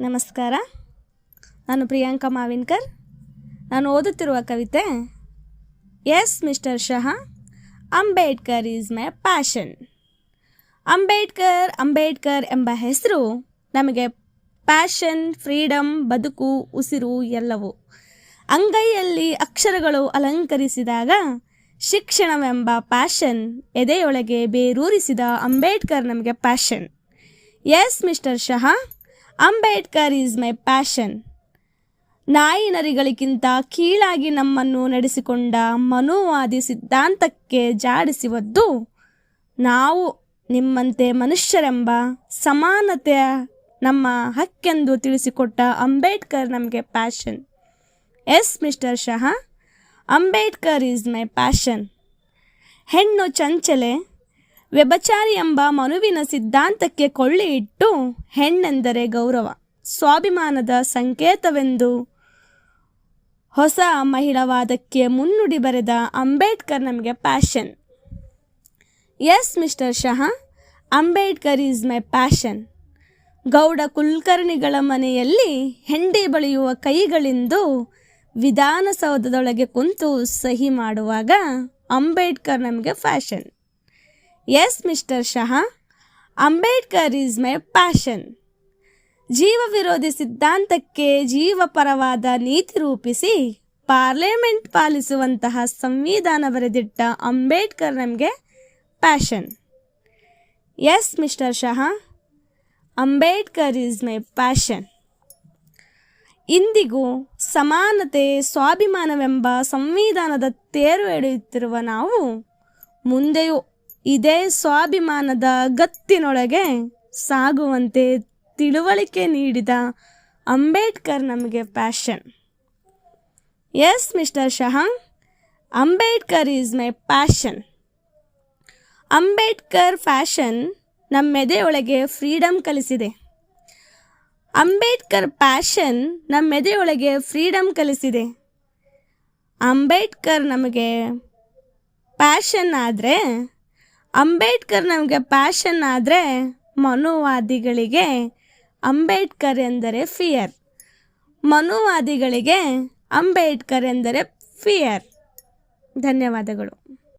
ನಮಸ್ಕಾರ. ನಾನು ಪ್ರಿಯಾಂಕಾ ಮಾವಿನ್ಕರ್. ನಾನು ಓದುತ್ತಿರುವ ಕವಿತೆ, yes mister Shah, Ambedkar is my passion. Ambedkar Ambedkar ಎಂಬ ಹೆಸರು ನಮಗೆ ಪ್ಯಾಷನ್ ಫ್ರೀಡಮ್ ಬದುಕು, ಉಸಿರು ಎಲ್ಲವೂ. ಅಂಗೈಯಲ್ಲಿ ಅಕ್ಷರಗಳು ಅಲಂಕರಿಸಿದಾಗ ಶಿಕ್ಷಣವೆಂಬ ಪ್ಯಾಷನ್ ಎದೆಯೊಳಗೆ ಬೇರೂರಿಸಿದ ಅಂಬೇಡ್ಕರ್ ನಮಗೆ passion. Yes mister Shah Ambedkar is my passion. ನಾಯಿ ನರಿಗಳಿಗಿಂತ ಕೀಳಾಗಿ ನಮ್ಮನ್ನು ನಡೆಸಿಕೊಂಡ ಮನುವಾದಿ ಸಿದ್ಧಾಂತಕ್ಕೆ ಜಾಡಿಸುವದ್ದು ನಾವು ನಿಮ್ಮಂತೆ ಮನುಷ್ಯರೆಂಬ ಸಮಾನತೆಯ ನಮ್ಮ ಹಕ್ಕೆಂದು ತಿಳಿಸಿಕೊಟ್ಟ ಅಂಬೇಡ್ಕರ್ ನಮಗೆ passion. Yes mister Shah, Ambedkar is my passion. ಹೆಣ್ಣು ಚಂಚಲೆ ವ್ಯಭಚಾರಿ ಎಂಬ ಮನುವಿನ ಸಿದ್ಧಾಂತಕ್ಕೆ ಕೊಳ್ಳಿ ಇಟ್ಟು ಹೆಣ್ಣೆಂದರೆ ಗೌರವ. ಸ್ವಾಭಿಮಾನದ ಸಂಕೇತವೆಂದು ಹೊಸ ಮಹಿಳಾವಾದಕ್ಕೆ ಮುನ್ನುಡಿ ಬರೆದ ಅಂಬೇಡ್ಕರ್ ನಮಗೆ passion. Yes, mister Shah, Ambedkar is my passion. Gowda ಕುಲ್ಕರ್ಣಿಗಳ ಮನೆಯಲ್ಲಿ ಹೆಂಡಿ ಬಳಿಯುವ ಕೈಗಳಿಂದು ವಿಧಾನಸೌಧದೊಳಗೆ ಕುಂತು ಸಹಿ ಮಾಡುವಾಗ ಅಂಬೇಡ್ಕರ್ ನಮಗೆ fashion. Yes mister Shah Ambedkar is my passion ಜೀವ ವಿರೋಧಿ ಸಿದ್ಧಾಂತಕ್ಕೆ ಜೀವಪರವಾದ ನೀತಿ ರೂಪಿಸಿ ಪಾರ್ಲಿಮೆಂಟ್ ಪಾಲಿಸುವಂತಹ ಸಂವಿಧಾನ ಬರೆದಿಟ್ಟ ಅಂಬೇಡ್ಕರ್ ನಮಗೆ passion yes mister Shah Ambedkar is my passion ಇಂದಿಗೂ ಸಮಾನತೆ, ಸ್ವಾಭಿಮಾನವೆಂಬ ಸಂವಿಧಾನದ ತೇರು ಎಳೆಯುತ್ತಿರುವ ನಾವು ಮುಂದೆಯೂ ಇದೇ ಸ್ವಾಭಿಮಾನದ ಗತ್ತಿನೊಳಗೆ ಸಾಗುವಂತೆ ತಿಳುವಳಿಕೆ ನೀಡಿದ ಅಂಬೇಡ್ಕರ್ ನಮಗೆ passion yes mister Shah Ambedkar is my passion Ambedkar fashion ನಮ್ಮೆದೆಯೊಳಗೆ freedom ಕಲಿಸಿದೆ. ಅಂಬೇಡ್ಕರ್ ಪ್ಯಾಷನ್ ನಮ್ಮೆದೆಯೊಳಗೆ ಫ್ರೀಡಮ್ ಕಲಿಸಿದೆ. ಅಂಬೇಡ್ಕರ್ ನಮಗೆ ಪ್ಯಾಷನ್ ಆದರೆ ಅಂಬೇಡ್ಕರ್ ನಮಗೆ ಪ್ಯಾಷನ್ ಆದರೆ ಮನುವಾದಿಗಳಿಗೆ ಅಂಬೇಡ್ಕರ್ ಎಂದರೆ ಫಿಯರ್ ಮನುವಾದಿಗಳಿಗೆ ಅಂಬೇಡ್ಕರ್ ಎಂದರೆ ಫಿಯರ್ ಧನ್ಯವಾದಗಳು.